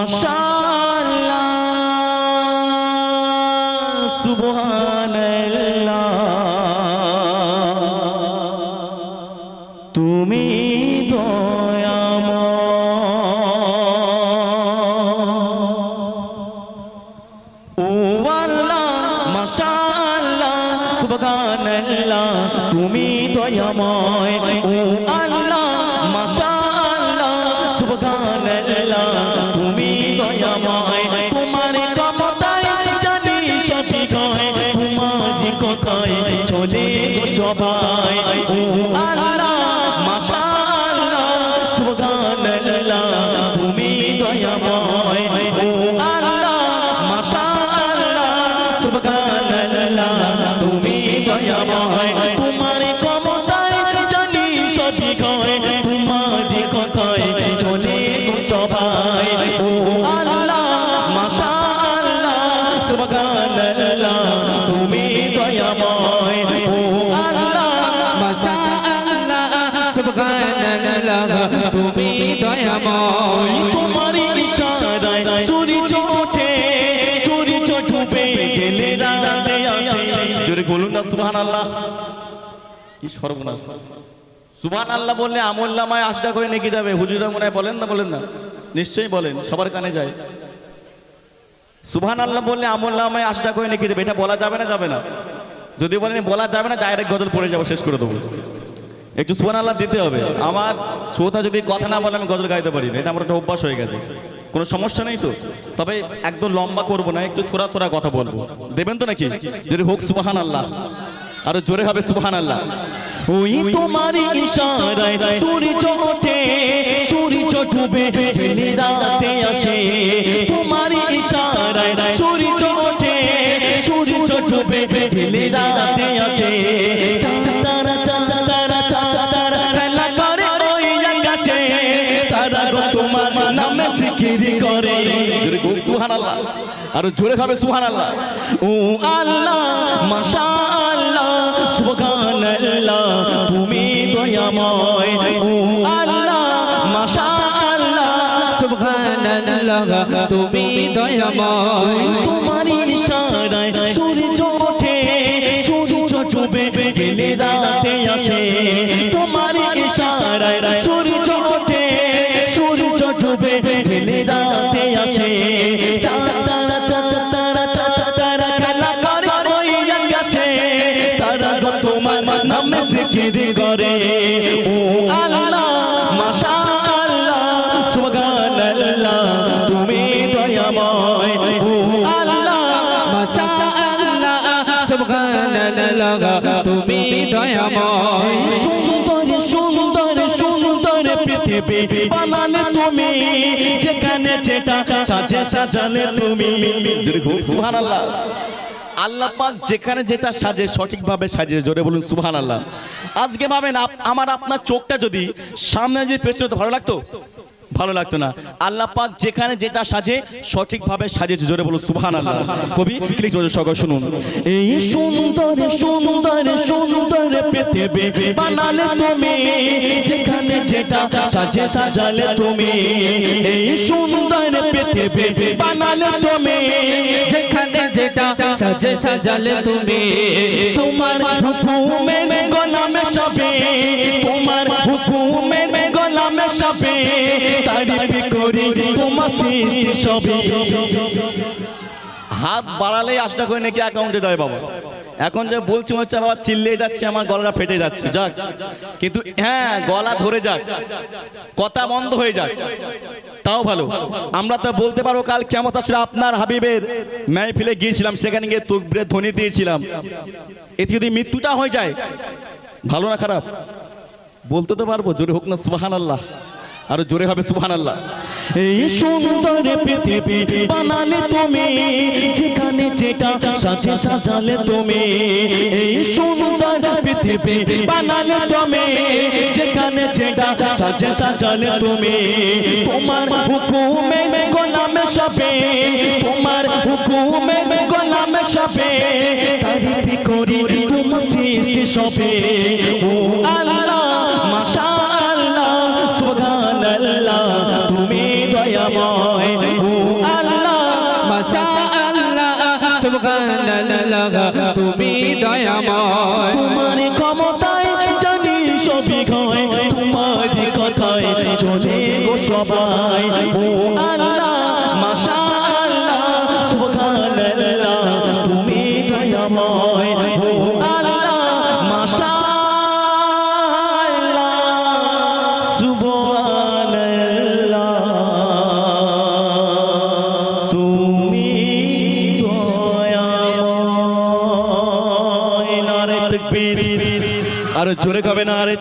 মাশাআল্লাহ সুবহানাল্লাহ। তুমি দয়াময়। ও আল্লাহ মাশাআল্লাহ সুবহানাল্লাহ। তুমি দয়াময়। ও সবাই ও আল্লাহ, মাশাআল্লাহ, সুবহানাল্লাহ, তুমি দয়াময়, ও আল্লাহ, মাশাআল্লাহ, সুবহানাল্লাহ, তুমি দয়াময় তোমার ক্ষমতায় জানি সবই হয় তোমার কথায় চলে সবাই। তুমি দয়াময় তোমার ইশারায় গেলে রাতে আসে জোরে বলুন না, সুবহানাল্লাহ। কি সর্বনাশ। সুবহানাল্লাহ বললে আমল নামায় আশা করে নেকি যাবে। হুজুরা মনে বলেন না বলেন না? নিশ্চয়ই বলেন, সবার কানে যায়। সুবহানাল্লাহ বললে আমল নামায় আশা করে নেকি যাবে। এটা বলা যাবে না যাবে না। যদি বলেন বলা যাবে না ডাইরেক্ট গজল পড়ে যাব, শেষ করে দেবো। একটু সুবান আল্লাহ দিতে হবে। আমার শ্রোতা যদি কথা না বলে, আমি গজল গাইতে পারি না। এটা আমার একটা অভ্যাস হয়ে গেছে। কোনো সমস্যা নেই তো? তবে একদম লম্বা করব না, একটু থোড়া থোড়া কথা বলব। দেবেন তো নাকি? যদি হোক সুবাহান আল্লাহ আরও জোরে হবে সুবাহান আল্লাহ ওই তোমার ইশারায় সূর্য ওঠে, সূর্য ডুবে রাতে আসে। তোমার ইশারায় সূর্য ওঠে, সূর্য ডুবে রাতে আসে। নামে করে। জোরে গো সুবহানাল্লাহ। আর জোরে খাবে সুবহানাল্লাহ। ও আল্লাহ মাশাআল্লাহ সুবহানাল্লাহ তুমি দয়াময়। ও আল্লাহ মাশাআল্লাহ সুবহানাল্লাহ তুমি দয়াময়। তোমার ইশারায় সূর্য পৃথিবী। বানালে তুমি যেখানে যেটা সাজে সাজালে তুমি। সুবহানাল্লাহ। আল্লাহ পাক যেখানে যেটা সাজে সঠিকভাবে সাজিয়ে জোরে বলুন আল্লাহ আজকে ভাবেন আমার আপনার চোখটা যদি সামনে যদি পেছনে তো ভালো লাগতো? ভালো লাগতো না। আল্লাহ পাক যেখানে যেটা সাজে সঠিকভাবে সাজিয়েছে জোরে বলুন সুবহান আল্লাহ কবি ক্লিক জোরে সকল শুনুন। এই সুন্দর সুন্দর সুন্দর পৃথিবী। বানালে তুমি যেখানে যেটা সাজে সাজালে তুমি। এই সুন্দর পৃথিবী বানালে তুমি। যেখানে যেটা সাজে সাজালে তুমি। তোমার হুকুমের গোলামে সবে। তোমার হুকুমের গোলামে সবে। তারিফ করি তোমার সৃষ্টি সবে। হাত বাড়ালেই আশা করে নাকি অ্যাকাউন্টে যায় বাবা। এখন যে বলছি মনে হচ্ছে আমার চিল্লে যাচ্ছে, আমার গলাটা ফেটে যাচ্ছে। যাক। কিন্তু হ্যাঁ গলা ধরে যাক। কথা বন্ধ হয়ে যাক। তাও ভালো। আমরা তো বলতে পারব কাল কেমন আসলে আপনার হাবিবের মেহফিলে গিয়েছিলাম, সেখানে গিয়ে তুকবরে ধ্বনি দিয়েছিলাম। এতে যদি মৃত্যুটা হয়ে যায়, ভালো না খারাপ? বলতে তো পারব, জোরে হোক না সুবাহান আল্লাহ আরও জোরে হবে সুবহান আল্লাহ এই সুন্দর পৃথিবী বানালে তুমি, যেখানে যেটা সাজে সাজালে তুমি। এই সুন্দর পৃথিবী বানালে তুমি, যেখানে যেটা সাজে সাজালে তুমি। তোমার হুকুমে গোলামে সবে, তোমার হুকুমে গোলামে সবে। তারিফ করি তোমার সৃষ্টি সবে। ও আল্লাহ আর জোরে কবে না আরে